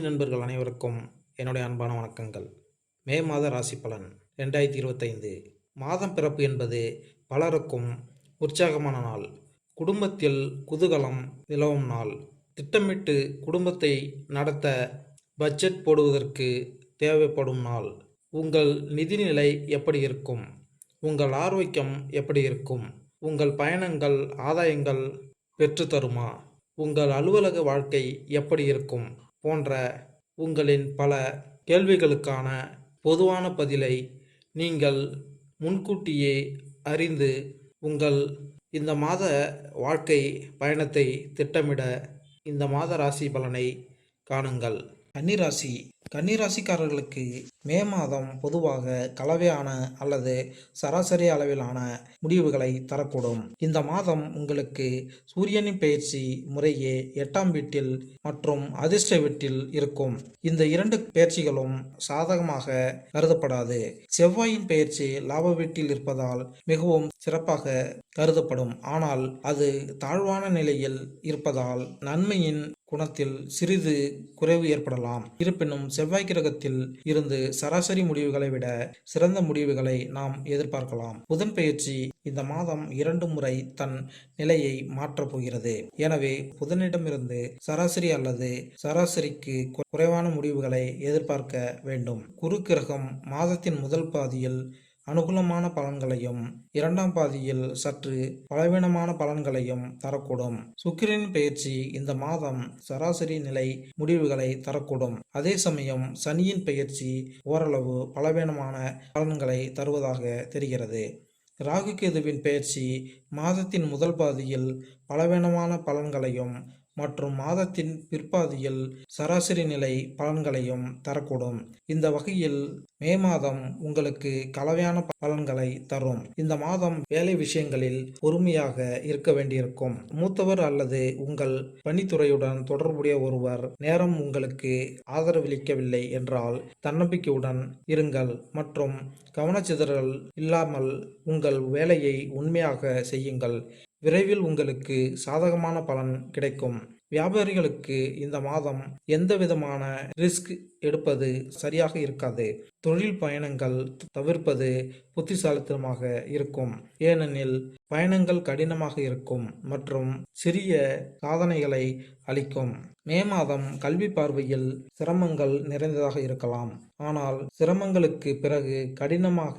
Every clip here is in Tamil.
ஆன்மீக நண்பர்கள் அனைவருக்கும் என்னுடைய அன்பான வணக்கங்கள். மே மாத ராசி பலன் ரெண்டாயிரத்தி இருபத்தைந்து. மாதம் பிறப்பு என்பது பலருக்கும் உற்சாகமான நாள். குடும்பத்தில் குதூகலம் நிலவும் நாள். திட்டமிட்டு குடும்பத்தை நடத்த பட்ஜெட் போடுவதற்கு தேவைப்படும் நாள். உங்கள் நிதிநிலை எப்படி இருக்கும்? உங்கள் ஆரோக்கியம் எப்படி இருக்கும்? உங்கள் பயணங்கள் ஆதாயங்கள் பெற்று தருமா? உங்கள் அலுவலக வாழ்க்கை எப்படி இருக்கும்? போன்ற உங்களின் பல கேள்விகளுக்கான பொதுவான பதிலை நீங்கள் முன்கூட்டியே அறிந்து உங்கள் இந்த மாத வாழ்க்கை பயணத்தை திட்டமிட இந்த மாத ராசி பலனை காணுங்கள். கன்னிராசி. கன்னிராசிக்காரர்களுக்கு மே மாதம் பொதுவாக கலவையான அல்லது சராசரி அளவிலான முடிவுகளை தரக்கூடும். இந்த மாதம் உங்களுக்கு சூரியனின் பயிற்சி முறையே எட்டாம் வீட்டில் மற்றும் அதிர்ஷ்ட வீட்டில் இருக்கும். இந்த இரண்டு பயிற்சிகளும் சாதகமாக கருதப்படாது. செவ்வாயின் பயிற்சி லாப வீட்டில் இருப்பதால் மிகவும் சிறப்பாக கருதப்படும். ஆனால் அது தாழ்வான நிலையில் இருப்பதால் நன்மையின் குணத்தில் சிறிது குறைவு ஏற்படலாம். இருப்பினும் செவ்வாய் கிரகத்தில் இருந்து சராசரி முடிவுகளை விட சிறந்த முடிவுகளை நாம் எதிர்பார்க்கலாம். புதன் பயிற்சி இந்த மாதம் இரண்டு முறை தன் நிலையை மாற்றப் போகிறது. எனவே புதனிடமிருந்து சராசரி அல்லது சராசரிக்கு குறைவான முடிவுகளை எதிர்பார்க்க வேண்டும். குரு கிரகம் மாதத்தின் முதல் பாதியில் அனுகூலமான பலன்களையும் இரண்டாம் பாதியில் சற்று பலவீனமான பலன்களையும் தரக்கூடும். சுக்கிரன் பயிற்சி இந்த மாதம் சராசரி நிலை முடிவுகளை தரக்கூடும். அதே சமயம் சனியின் பயிற்சி ஓரளவு பலவீனமான பலன்களை தருவதாக தெரிகிறது. ராகு கேதுவின் பயிற்சி மாதத்தின் முதல் பாதியில் பலவீனமான பலன்களையும் மற்றும் மாதத்தின் பிற்பாதியில் சராசரி நிலை பலன்களையும் தரக்கூடும். இந்த வகையில் மே மாதம் உங்களுக்கு கலவையான பலன்களை தரும். இந்த மாதம் வேலை விஷயங்களில் பொறுமையாக இருக்க வேண்டியிருக்கும். மூத்தவர் அல்லது உங்கள் பணித்துறையுடன் தொடர்புடைய ஒருவர் நேரம் உங்களுக்கு ஆதரவளிக்கவில்லை என்றால் தன்னம்பிக்கையுடன் இருங்கள் மற்றும் கவனச்சிதறல் இல்லாமல் உங்கள் வேலையை உண்மையாக செய்யுங்கள். விரைவில் உங்களுக்கு சாதகமான பலன் கிடைக்கும். வியாபாரிகளுக்கு இந்த மாதம் எந்த விதமான ரிஸ்க் எடுப்பது சரியாக இருக்காது. தொழில் பயணங்கள் தவிர்ப்பது புத்திசாலித்தனமாக இருக்கும். ஏனெனில் பயணங்கள் கடினமாக இருக்கும் மற்றும் சிறிய சாதனைகளை அளிக்கும். மே மாதம் கல்வி பார்வையில் சிரமங்கள் நிறைந்ததாக இருக்கலாம். ஆனால் சிரமங்களுக்கு பிறகு கடினமாக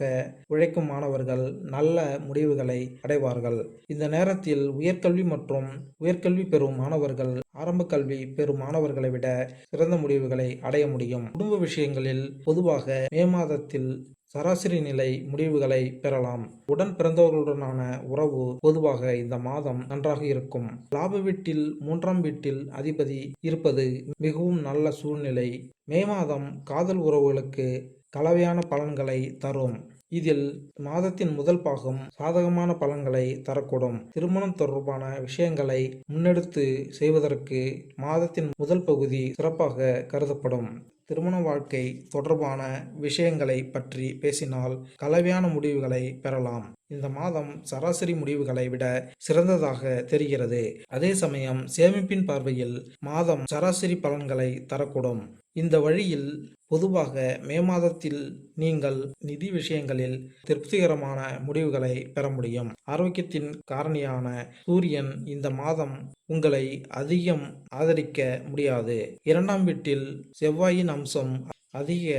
உழைக்கும் மாணவர்கள் நல்ல முடிவுகளை அடைவார்கள். இந்த நேரத்தில் உயர்கல்வி மற்றும் உயர்கல்வி பெறும் மாணவர்கள் ஆரம்ப கல்வி பெறும் மாணவர்களை விட சிறந்த முடிவுகளை அடைய முடியும். குடும்ப விஷயங்களில் பொதுவாக மே மாதத்தில் சராசரி நிலை முடிவுகளை பெறலாம். உடன் பிறந்தவர்களுடனான உறவு பொதுவாக இந்த மாதம் நன்றாக இருக்கும். லாப வீட்டில் மூன்றாம் வீட்டில் அதிபதி இருப்பது மிகவும் நல்ல சூழ்நிலை. மே மாதம் காதல் உறவுகளுக்கு கலவையான பலன்களை தரும். இதில் மாதத்தின் முதல் பாகம் சாதகமான பலன்களை தரக்கூடும். திருமணம் தொடர்பான விஷயங்களை முன்னெடுத்து செய்வதற்கு மாதத்தின் முதல் பகுதி சிறப்பாக கருதப்படும். திருமண வாழ்க்கை தொடர்பான விஷயங்களை பற்றி பேசினால் கலவையான முடிவுகளை பெறலாம். இந்த மாதம் சராசரி முடிவுகளை விட சிறந்ததாக தெரிகிறது. அதே சமயம் சேமிப்பின் பார்வையில் மாதம் சராசரி பலன்களை தரக்கூடும். இந்த வழியில் பொதுவாக மே மாதத்தில் நீங்கள் நிதி விஷயங்களில் திருப்திகரமான முடிவுகளை பெற முடியும். ஆரோக்கியத்தின் காரணியான சூரியன் இந்த மாதம் உங்களை அதிகம் ஆதரிக்க முடியாது. இரண்டாம் வீட்டில் செவ்வாயின் அம்சம் அதிக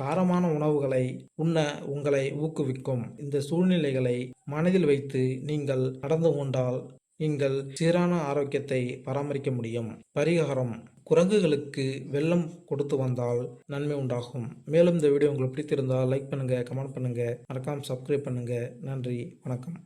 காரமான உணவுகளை உண்ண உங்களை ஊக்குவிக்கும். இந்த சூழ்நிலைகளை மனதில் வைத்து நீங்கள் நடந்து கொண்டால் நீங்கள் சீரான ஆரோக்கியத்தை பராமரிக்க முடியும். பரிகாரம் குரங்குகளுக்கு வெள்ளம் கொடுத்து வந்தால் நன்மை உண்டாகும். மேலும் இந்த வீடியோ உங்களுக்கு பிடித்திருந்தால் லைக் பண்ணுங்கள் கமெண்ட் பண்ணுங்கள் மறக்காமல் சப்ஸ்கிரைப் பண்ணுங்கள் நன்றி வணக்கம்.